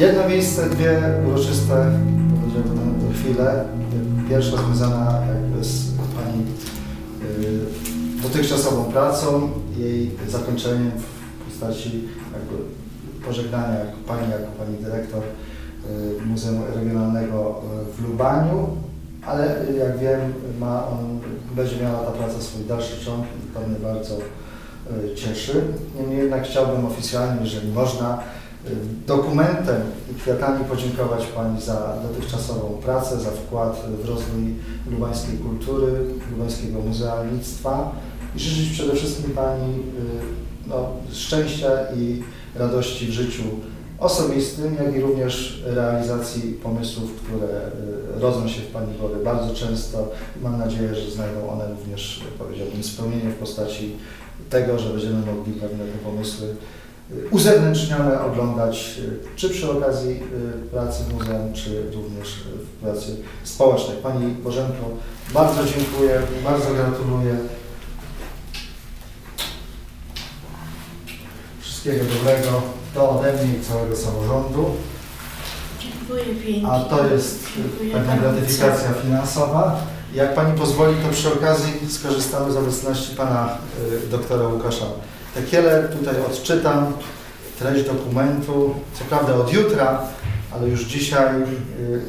Jedno miejsce, dwie uroczyste powiedziałbym, chwile. Pierwsza związana jakby z Pani y, dotychczasową pracą, jej zakończeniem w postaci jakby pożegnania jako Pani, jako Pani Dyrektor y, Muzeum Regionalnego w Lubaniu, ale jak wiem, ma on, będzie miała ta praca swój dalszy ciąg i to mnie bardzo y, cieszy. Niemniej jednak chciałbym oficjalnie, jeżeli można, dokumentem i kwiatami podziękować Pani za dotychczasową pracę, za wkład w rozwój lubańskiej kultury, lubańskiego muzealnictwa i życzyć przede wszystkim Pani y, no, szczęścia i radości w życiu osobistym, jak i również realizacji pomysłów, które y, rodzą się w Pani głowie bardzo często. I mam nadzieję, że znajdą one również, powiedziałbym, spełnienie w postaci tego, że będziemy mogli pewne te pomysły uzewnętrznione oglądać, y, czy przy okazji y, pracy w muzeum, czy również w pracy społecznej. Pani Bożenko, bardzo dziękuję, bardzo gratuluję. Wszystkiego dobrego, to ode mnie i całego samorządu. Dziękuję pięknie. A to jest Dziękuję pewna gratyfikacja finansowa. Jak Pani pozwoli, to przy okazji skorzystamy z obecności Pana y, doktora Łukasza Tekiele. Tutaj odczytam treść dokumentu, co prawda od jutra, ale już dzisiaj y,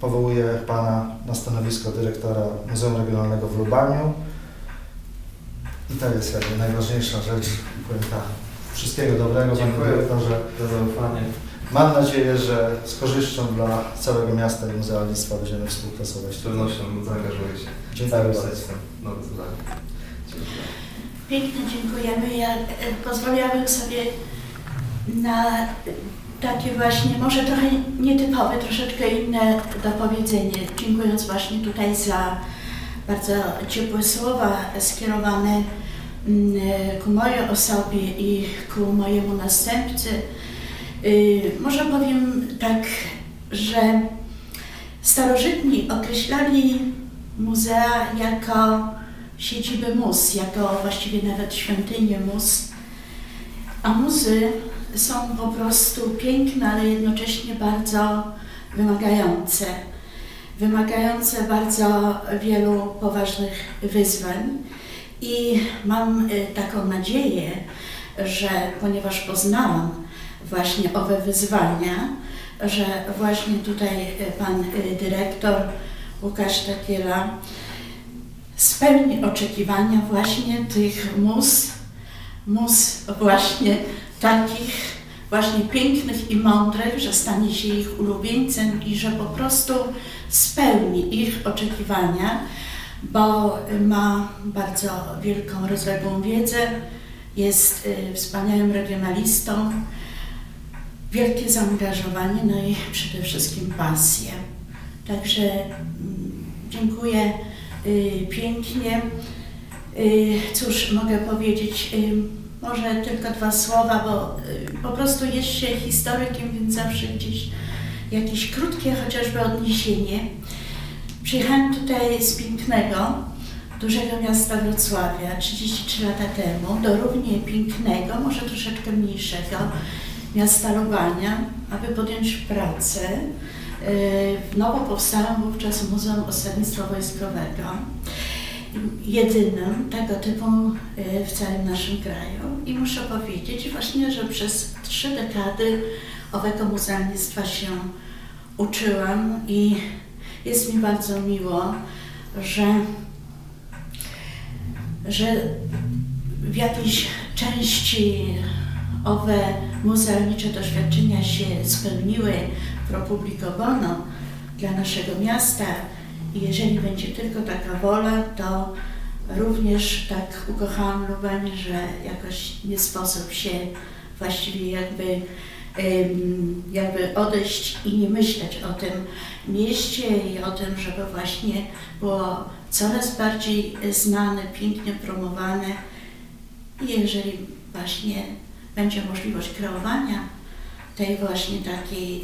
powołuję Pana na stanowisko dyrektora Muzeum Regionalnego w Lubaniu. I to jest jakby najważniejsza rzecz. Tak, wszystkiego dobrego, Panie Dyrektorze. za zaufanie. Mam nadzieję, że z korzyścią dla całego miasta i muzealnictwa będziemy współpracować. Z pewnością zaangażuję się. Dziękuję bardzo. Pięknie dziękujemy. Ja e, pozwoliłabym sobie na takie właśnie, może trochę nietypowe, troszeczkę inne dopowiedzenie, dziękując właśnie tutaj za bardzo ciepłe słowa skierowane mm, ku mojej osobie i ku mojemu następcy. Y, Może powiem tak, że starożytni określali muzea jako siedziby mus, jako właściwie nawet świątynię mus. A muzy są po prostu piękne, ale jednocześnie bardzo wymagające. Wymagające bardzo wielu poważnych wyzwań. I mam y, taką nadzieję, że ponieważ poznałam właśnie owe wyzwania, że właśnie tutaj y, pan y, dyrektor Łukasz Takiela spełni oczekiwania właśnie tych mus, mus właśnie takich właśnie pięknych i mądrych, że stanie się ich ulubieńcem i że po prostu spełni ich oczekiwania, bo ma bardzo wielką, rozległą wiedzę, jest y, wspaniałym regionalistą, wielkie zaangażowanie, no i przede wszystkim pasję. Także mm, dziękuję pięknie. Y, Cóż mogę powiedzieć? Y, Może tylko dwa słowa, bo y, po prostu jest się historykiem, więc zawsze gdzieś jakieś krótkie chociażby odniesienie. Przyjechałam tutaj z pięknego, dużego miasta Wrocławia 33 lata temu do równie pięknego, może troszeczkę mniejszego miasta Lubania, aby podjąć pracę w nowo powstałym wówczas Muzeum Osadnictwa Wojskowego, jedynym tego typu y, w całym naszym kraju. I muszę powiedzieć właśnie, że przez trzy dekady owego muzealnictwa się uczyłam i jest mi bardzo miło, że, że w jakiejś części owe muzealnicze doświadczenia się spełniły bono dla naszego miasta. I jeżeli będzie tylko taka wola, to również tak ukochałam Lubań, że jakoś nie sposób się właściwie jakby, jakby odejść i nie myśleć o tym mieście i o tym, żeby właśnie było coraz bardziej znane, pięknie promowane. I jeżeli właśnie będzie możliwość kreowania tej właśnie takiej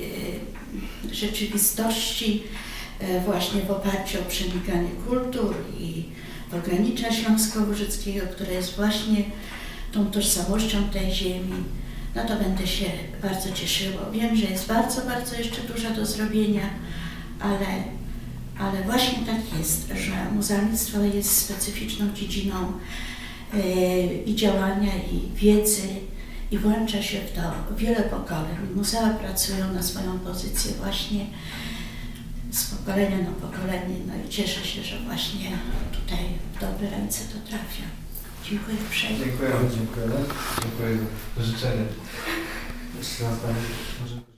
y, rzeczywistości y, właśnie w oparciu o przenikanie kultur i ogranicza Śląsko-Łużyckiego, które jest właśnie tą tożsamością tej ziemi, no to będę się bardzo cieszyła. Wiem, że jest bardzo, bardzo jeszcze dużo do zrobienia, ale, ale właśnie tak jest, że muzealnictwo jest specyficzną dziedziną yy, i działania, i wiedzy, i włącza się w to wiele pokoleń. Muzea pracują na swoją pozycję właśnie z pokolenia na pokolenie, no i cieszę się, że właśnie tutaj w dobre ręce to trafia. Dziękuję uprzejmie. Dziękuję. Dziękujemy. Dziękuję za życzenie. Jeszcze raz Pani.